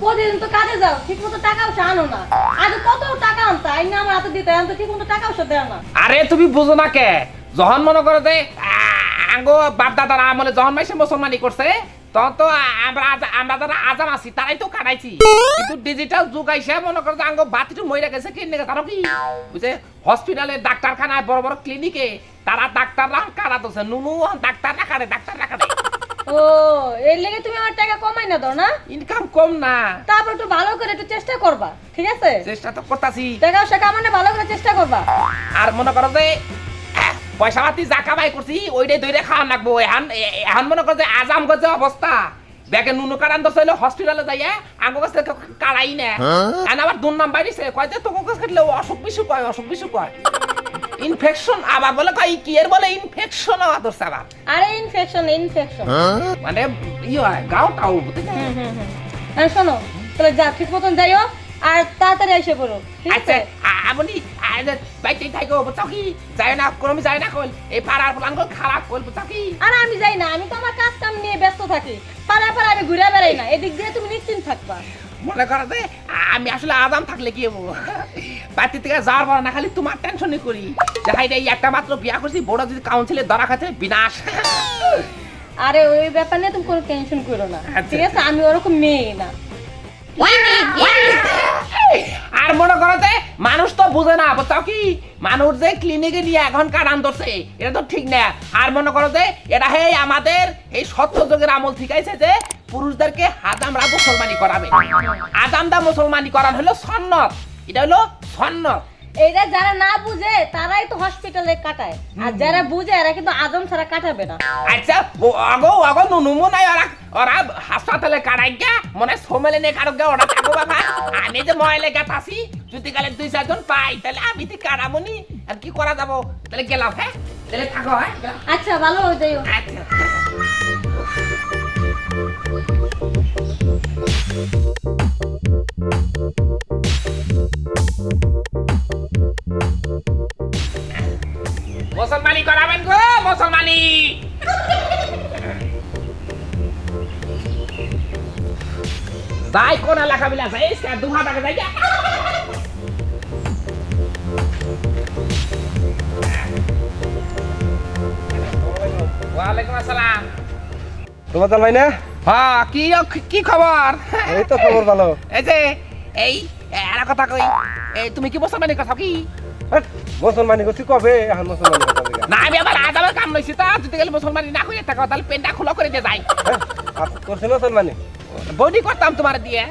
প্রতিদিন তো কাজে যাও ঠিক মতো টাকা পয়সা আনো না। আগে কত টাকা আনতা? আই আমার হাতে দিতে, এখন তো ঠিক মতো টাকা পয়সা দেয় না। আরে, তুমি বুঝো না কে? যখন মনে করো যে আঙ্গো বাপ দাদারা আমলে যখন মাইসে মুসলমানি করছে, তখন তো আমরা আজ- আমরা যারা আজাম আছি, তারাই তো কাটাইছি কিন্তু ডিজিটাল যুগ আইসে, মনে করো যে, আঙ্গো বাতিটু মইরা গেছে কি নেগে কি? বুঝে হসপিটালে ডাক্তারখানায় বড় বড় ক্লিনিকে তারা ডাক্তাররা কাটাতেছে নুনু ডাক্তার না কাটে ডাক্তার না কাটে ও এর লেগে তুমি আমার টাকা কমাই না দাও না? ইনকাম কম না। তারপর একটু ভালো করে একটু চেষ্টা করবা ঠিক আছে? চেষ্টা তো করতাছি। টাকা পয়সা কামানো ভালো করে চেষ্টা করবা। আর মনে করো যে পয়সা পাতি যা কামাই করছি ওইটাই দইরে খাওয়া লাগবো। এখন এখন মনে করো যে আজাম গজে অবস্থা। ব্যাগে নুনু কাটান তো চাইলে হসপিটালে যাইয়া আঙ্গ কাছে কাড়াই না। এখন আবার দুর নাম বাইরিছে। কয় যে তোকে কাছে কাটলে অসুখ বিসুখ হয় অসুখ বিসুখ হয়। ইনফেকশন আবার বলে কই কি এর বলে ইনফেকশন আবার ধরছে আবার আরে ইনফেকশন ইনফেকশন মানে ইও হয় গাও টাও বুঝতে হ্যাঁ হুম হুম। আর শোনো তাহলে যা ঠিক মতন যাইও আর তাড়াতাড়ি এসে পড়ো ঠিক আচ্ছা আছে আপনি বাইতে থাকো বুঝছ কি? যায় না কোনো যায় না কল এই পাড়ার প্লান কল খারাপ কল বুঝছ কি? আর আমি যাই না আমি তো আমার কাজ কাম নিয়ে ব্যস্ত থাকি। পাড়ায় পাড়ায় আমি ঘুরে বেড়াই না এদিক দিয়ে তুমি নিশ্চিন্ত থাকবা। মনে করো যে আমি আসলে আদাম থাকলে কি হব? বাড়ি থেকে যাওয়ার পর না খালি তোমার টেনশনই করি। যে হাই রে একটা মাত্র বিয়া করছি বড় যদি কাউন্সিলে ধরা খাতে বিনাশ। আরে ওই ব্যাপার নিয়ে তুমি কোনো টেনশন করো না। আচ্ছা। ঠিক আছে আমি ওরকম মেয়ে না। আর মনে করো যে মানুষ তো বুঝে না বুঝছ কি? মানুষ যে ক্লিনিকে নিয়ে এখন কারান ধরছে, এটা তো ঠিক না। আর মনে করো যে এটা হে আমাদের, এই সত্য যুগের আমল ঠিকাইছে যে পুরুষদেরকে হাজামরা মুসলমানি করাবে। আজামদা মুসলমানি করান হলো সন্নত এটা হলো সন্নত এইটা যারা না বুঝে তারাই তো হসপিটালে কাটায়। আর যারা বুঝে এরা কিন্তু আদম ছাড়া কাটাবে না। আচ্ছা ও আগো আগো নুনুমু নাই ওরা ওরা হাসপাতালে কারাই গা মনে সোমেলে নে কারও গা ওরা থাকো বাবা। আমি যে ময়লে গাত আছি যদি কালে দুই চারজন পাই তাহলে আমি তো কারামুনি আর কি করা যাব? তাহলে গেলাম হ্যাঁ? তাহলে থাকো হ্যাঁ? আচ্ছা ভালো হয়ে যাইও। আচ্ছা। মুসলমানি করাবেন গো মুসলমানি। যাই কোন এলাকা বিলা যাই দু হাত আগে যাই ওয়ালাইকুম আসসালাম। তোমার জাল ভাই না? হ্যাঁ কি কি খবর? এই তো খবর ভালো। এই যে এই এরা কথা কই। এই তুমি কি মুসলমানি কথা কি? মুসলমানি করছি কবে? এখন মুসলমানি না আমি আবার আদামের কাম লইছি তা যদি গেলে মুসলমানি না করে থাকো তাহলে পেনটা খোলা করে দিয়ে যাই করছি মুসলমানি বডি করতাম তোমার দিয়ে?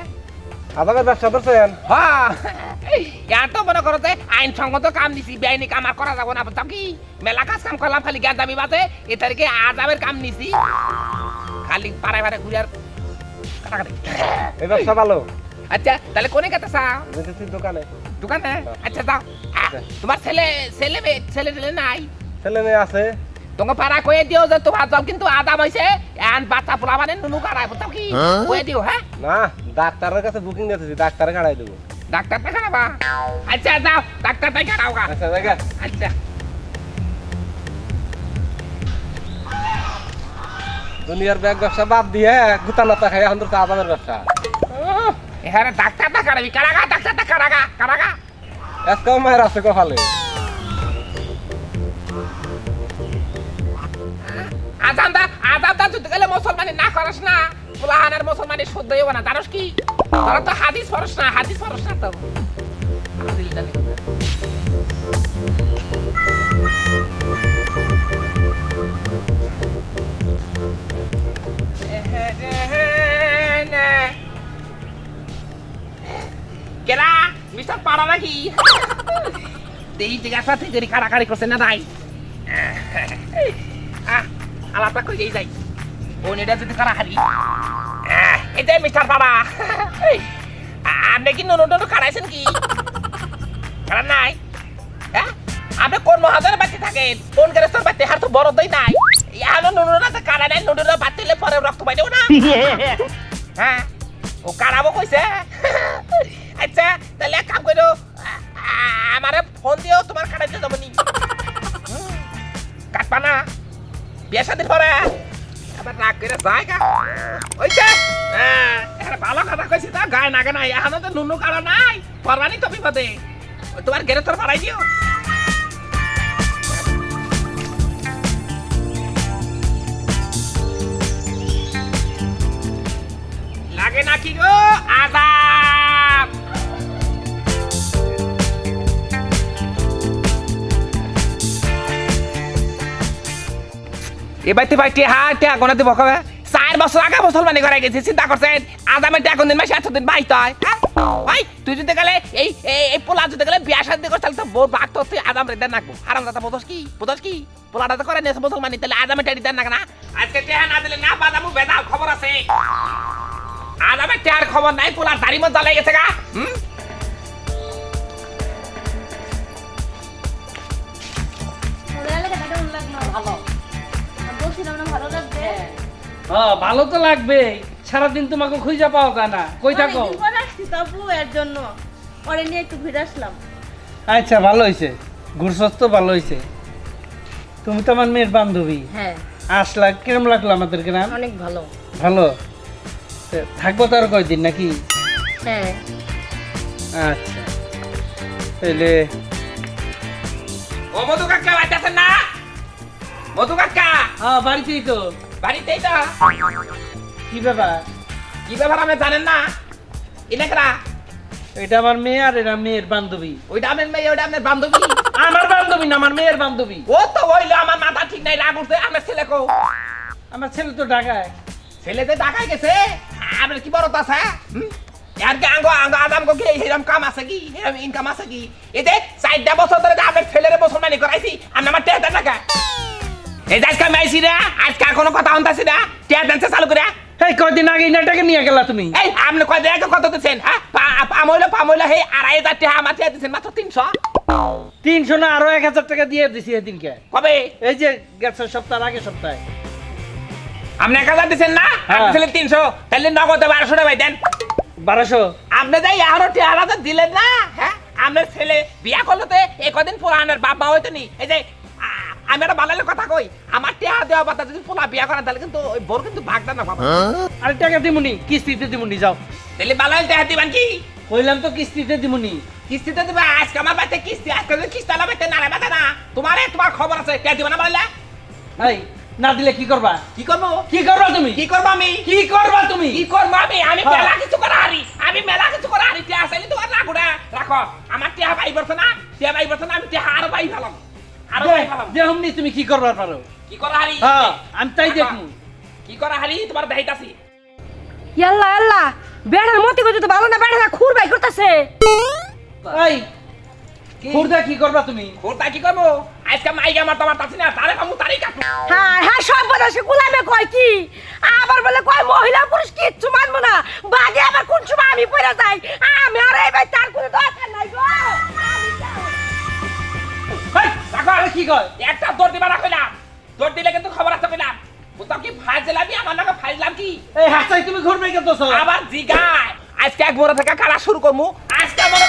আদামের ব্যবসা করছেন হ্যাঁ ইয়ার তো মনে করো যে আইন সঙ্গত কাম দিছি বেআইনি কাম আর করা যাব না বুঝতাম কি? মেলা কাজ কাম করলাম খালি জ্ঞান দামি বাতে এ তারিখে আজাবের কাম নিছি। খালি পাড়ায় পাড়ায় ঘুরে আর কাটাকাটি। এই ব্যবসা ভালো আচ্ছা তাহলে কোনে গেতে চা? দোকানে। দোকানে? আচ্ছা যাও। তোমার ছেলে ছেলে ছেলে ছেলে নাই? ছেলে মেয়ে আছে? তোমাকে পাড়া কয়ে দিও যে তোমার জব কিন্তু আদাম হয়েছে এন বাচ্চা পোলা মানে নুনু কাড়ায় বুঝতাম কি? কয়ে দিও হ্যাঁ? না ডাক্তারের কাছে বুকিং দিতেছি ডাক্তারে কাড়াই দেবো। ডাক্তারটা খারাপা আচ্ছা যাও ডাক্তারটাই কাটাও গা আচ্ছা জায়গা আচ্ছা। দুনিয়ার ব্যাগ ব্যবসা বাদ দিয়ে গুতা নাতা খাই এখন তো আদামের ব্যবসা। এখানে ডাক্তারটা কাটাবি কারাগা ডাক্তারটা কারাগা কারাগা। আজকেও মায়ের আছে কপালে। আজানদা আজানদা যদি গেলে মুসলমানি না করাস না। পুলাহানের মুসলমানি শুদ্ধ হইব না, জানোস কি? তোরা তো হাদিস পড়স না, হাদিস পড়স না তো। কেরা মিস্টার পাড়া নাকি? এই জিজ্ঞাসা থেকে কাড়াকাড়ি করছে না নাই আহ, আলাদা কই যাই। যাই ও নেটা যদি আহ, এই যে মিস্টার পাড়া আপনি কি নুনু টুনু কাড়াইছেন কি? কাড়া নাই? হ্যাঁ? আপনি কোন মহাজনের বাড়িতে থাকেন? কোন গ্যারেস্টার বাড়িতে হার তো বড় দই নাই ইয়ানো নুনু না কাড়া নাই নুনু না বাতিলে পরে রক্ত পাইলেও না। হ্যাঁ? ও কারাবো কইছে। আচ্ছা তাহলে এক কাম করো। আমারে ফোন দিও তোমার কাটাইতে যাব নি। কাটবা না। বিয়ে শাদির পরে? আবার রাগ করে যায় গা ওইছে হ্যাঁ, ভালো কথা কইছি তো গায়ে নাগে নাই এখনও তো নুনু কারও নাই পরবানি তো বিপদে। তোমার গ্রেফতার বাড়াই দিও। লাগে নাকি গো আদাব এবাইতে ভাই টিয়া হ্যাঁ টিয়া গোনা দিব, কবে? চার বছর আগে মুসলমানি করে গেছি চিন্তা করছেন আদামে টিয়া কোন দিন মাসে এতদিন ভাই তয় ভাই, তুই যদি গেলে এই, এই- পোলা যদি গেলে বিয়া শান্তি করছ, তাহলে তো বোর বাঘ তো তুই আদাম রে দেন নাকবো। হারাম দাদা বোধস কি? বোধস কি? পোলাটা তো করে নিয়েছে মুসলমানি, তাহলে আদামে টিয়া দেন না? আজকে টিয়া না দিলে না বাদামু বেদাল খবর আছে। আদামে টিয়ার খবর নাই, পোলার দাড়ি মধ্যে জ্বালাই গেছে গা, হুম? ওদের বলছিলাম না ভালো লাগবে? হ্যাঁ ভালো তো লাগবে। সারাদিন তোমাকে খুঁজে পাওয়া যায় না। কই থাকো? অনেকদিন আসছি তো এর জন্য। পরে নিয়ে একটু ঘুরে আসলাম। আচ্ছা ভালো হয়েছে ঘুরছস তো ভালো হয়েছে তুমি তো আমার মেয়ের বান্ধবী। হ্যাঁ। আসলা কিরম লাগল আমাদের গ্রাম অনেক ভালো। ভালো? থাকব তো আর কয়দিন নাকি? হ্যাঁ। আচ্ছা। তাহলে ও মধু কাকা বাচ্চাছেন না? মধু কাকা। হ্যাঁ বাড়িতেই তো। বাড়িতেই তো। কি ব্যাপার? কি ব্যাপার আপনি জানেন না? ইনেকরা এটা আমার মেয়ে আর এটা মেয়ের বান্ধবী। ওইটা আপনার মেয়ে ওইটা আপনার বান্ধবী? আমার বান্ধবী না আমার মেয়ের বান্ধবী। ও তো হইল আমার মাথা ঠিক নাই রাগ উঠছে আমার ছেলে কো। আমার ছেলে তো ঢাকায়। ছেলেতে ঢাকায় গেছে? আপনার কি বড় হুম? আর কি আঙ্গ আঙ্গ আদাম কো কি এরকম কাম আছে কি? এরকম ইনকাম আছে কি? এই দেখ চারটা বছর ধরে যে আপনার ছেলের মুসলমানি করাইছি আপনি আমার টেহা দেন টাকা এই যে আজকে আমি আইছি রে আজকে আর কোনো কথা না দেন চালু করে। এই কয়দিন আগে ইনাটাকে নিয়ে গেলা তুমি? এই আপনি কয় দিন কত দিচ্ছেন হ্যাঁ? পা- পামইলো পামইলো হে আড়াই হাজার টাকা আমার টেহা দিচ্ছেন মাত্র তিনশো। তিনশো না আরও এক হাজার টাকা দিয়ে দিছি এদিনকে। কবে? এই যে গেছে সপ্তাহ আগে সপ্তাহে। আপনি এক হাজার দিচ্ছেন না? হ্যাঁ। আপনি ছিলেন তিনশো তাহলে নগদে বারোশো টাকা দেন। বারোশো? আপনি যাই আরও টেহারা দিলেন না হ্যাঁ? আপনার ছেলে বিয়া করল তো এই কদিন পুরানের মা হইতো নি? এই যে আমি একটা বালালের কথা কই। আমার টেহা দেওয়া বাতা যদি পোলা বিয়া করেন তাহলে কিন্তু ওই বোর কিন্তু ভাগটা না বাবা। আর টাকা দিমুনি কিস্তিতে দিমুনি যাও। তাহলে বালাল টেহা দিবেন কি? কইলাম তো কিস্তিতে দিমুনি। কিস্তিতে দিবে আজকে আমার বাড়িতে কিস্তি আজকে যদি কিস্তি আলা বাড়িতে না বাধা না। তোমার তোমার খবর আছে টেহা দিবে না বালালে এই না দিলে কি করবা? কি করব? কি করবা তুমি? কি করব আমি? কি করবা তুমি? কি করব আমি? আমি হ্যাঁ। মেলা কিছু করা হারি আমি মেলা কিছু করা হারি টিয়া চাইলে তোমার রাখো না। রাখো। আমার টিয়া বাই বলছে না? টিয়া বাই না? আমি টিয়া আরও বাই ফেলাম। আরও তুমি কি করবার পারো? কি করা হারি হ্যাঁ আমি তাই দেখমু। কি করা হারি তোমার দেখাইতাছি ইয়াল্লা ইয়াল্লা বেড়ার মতি করতে তো ভালো না বেড়া খুর বাই করতেছে। এই খুরদা কি করবা তুমি? ওটা কি করব? আজকে মাইকে আমার তোমার তাছি না তারে পাবো তারই কাটবো হ্যাঁ হ্যাঁ সব কথা সে গুলামে কয় কি? আবার বলে কয় মহিলা পুরুষ কিচ্ছু মানবো না। বাদে আবার কোন সময় আমি পড়ে যাই। আমি আর এই ভাই তার কোনো দরকার নাই গো। কি কয়? একটা দৌড় দিবা না কইলাম। দৌড় দিলে কিন্তু খবর আছে কইলাম। বুঝতাম কি ফাইজলামি আমার নাকি ফাইজলাম কি? এই হাসাই তুমি ঘুরবে কেতেছো আবার জিগায়। আজকে এক বড় থেকে কারা শুরু করমু? আজকে মনে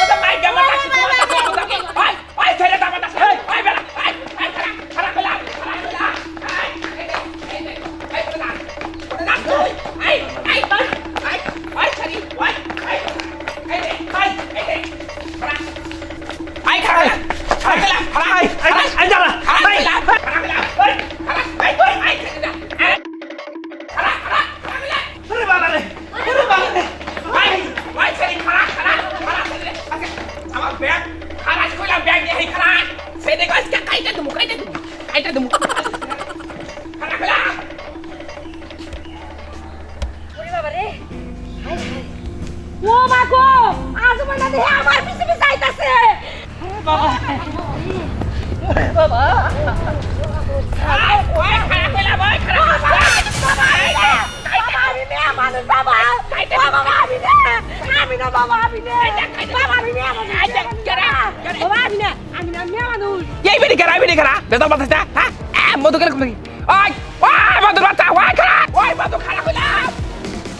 মধু কেন কই ওই ওই মধু বাচ্চা ওই খারা ওই মধু খারা কইলাম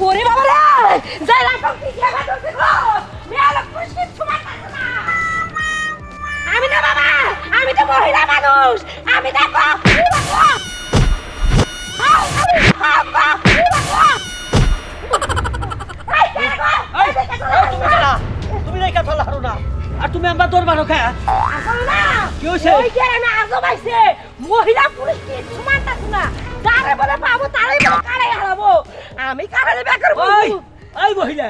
ওরে বাবা রে যাই রাখো মহিলা মানুষ। আমি দেখো তুমি রেখা চলা হারো না আর তুমি আমার তোর মারো খা। কি হইছে? ওই গ্রামে আজব আইছে মহিলা পুরুষ কিচ্ছু মানতাছে না? যারে বলে পাবো তারাই বলে হারাবো। আমি কারাই বের করব ওই ওই মহিলা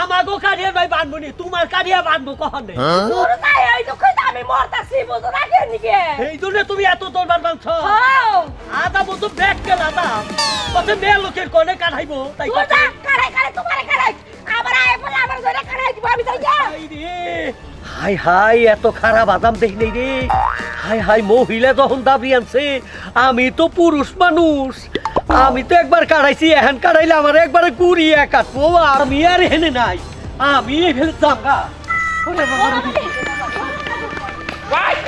আমাগো কারিয়া ভাই বানবো নি তোমার কারিয়া বানবো কখন নেই তাই এই দুঃখে তো আমি মরতাছি বুঝো না কেন নিকে এই জন্য তুমি এত তোর বার মাংস হ্যাঁ আদা মতো ব্যাগ কেন আদা? কত মেয়ে লোকের কনে কাটাইবো তাই তুই তোমারে আয় বলে আমার কারাই দিব আমি যাই যা হাই হাই এত খারাপ আদাম রে। হাই হাই মহিলা যখন দাবি আনছে আমি তো পুরুষ মানুষ। আমি তো একবার কাটাইছি এখন কাটাইলে আমার একবারে কুড়িয়ে কাটবো আমি আর হেনে নাই। আমি জামগা ভাই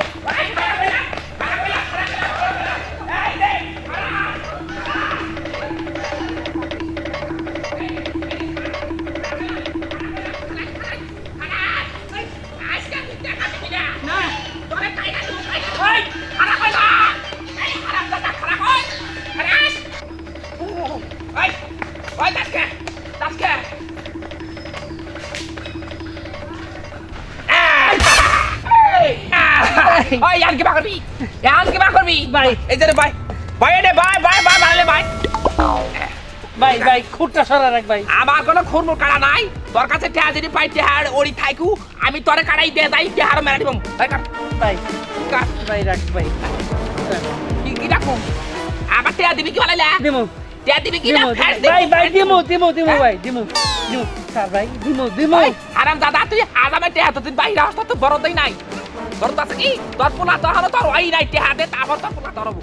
ভাই ভাই খুঁটটা সরা রাখ ভাই। আমার কোনো খুরমুর কাড়া নাই। তোর কাছে টেহা যদি পাই টেহার ওরি থাইকু আমি তোরে কাড়াই দিয়ে যাই টেহার মেরা দিব। ভাই কাট। ভাই কাট। ভাই রাখ ভাই। কি কি রাখুম? আবার টেহা দিবি কি বলাইলা দিমু। টেহা দিবি কি? না দিমু। ফ্যাস ভাই ভাই দিমু দিমু দিমু ভাই দিমু দিমু। স্যার ভাই দিমু দিমু। আরাম দাদা তুই আজামে টেহা তো তুই বাইরে আসতে তো বড় দেই নাই। তোর তো আছে কি? তোর পোলা তো হলো তোর ওই নাই। টেহা দে তারপর তোর পোলা তোর হব।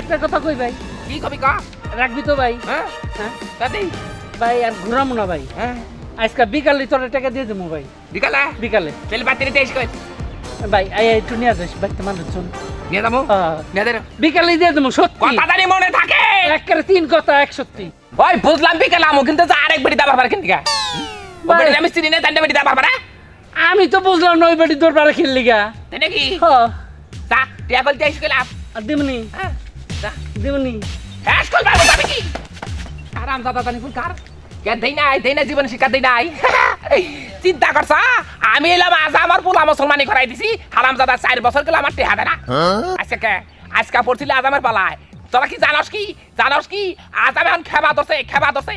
একটা কথা কই ভাই? কি কবি কা? রাখবি তো ভাই। হ্যাঁ? হ্যাঁ। দাদি ভাই আর ঘুরামু না ভাই। হ্যাঁ। আজকে বিকালে তোর টাকা দিয়ে দেবো ভাই। বিকালে? বিকালে। তেল বাতিরে তেইশ কই? ভাই আই একটু নিয়ে যাস বাড়িতে মানুষজন নিয়ে যাব হ্যাঁ। নিয়ে দে। রে। বিকালে দিয়ে দেবো সত্যি। কথা জানি মনে থাকে। একেবারে তিন কথা এক সত্যি। ওই বুঝলাম বিকেল আমো কিন্তু আরেক বেটি দাবার পারে কিন্তু ভাই। আমি চিনি না তান্ডে বেটি দাবার পারে। আমি তো বুঝলাম না ওই বাড়ি পাড়া খেললি গা তাই নাকি? হ যা টিয়া কল তেইশ কইলাম দিমনি। হ্যাঁ। যা দিমনি হ্যাঁ স্কুল যাব যাবে কি? আরাম দাদা জানি ফুল কার? কে দেই নাই দেই না জীবন শিক্ষা দেই নাই। চিন্তা করছ আমি এলাম আজ আমার পোলা মুসলমানি করাই দিছি। হারাম দাদা চার বছর গেলে আমার টেহা দেনা আজকে কে? আজকে পড়ছিল আজ আমার পালায়। তোরা কি জানস কি? জানস কি? আজ আমি এখন খেবা দোষে খেবা দছে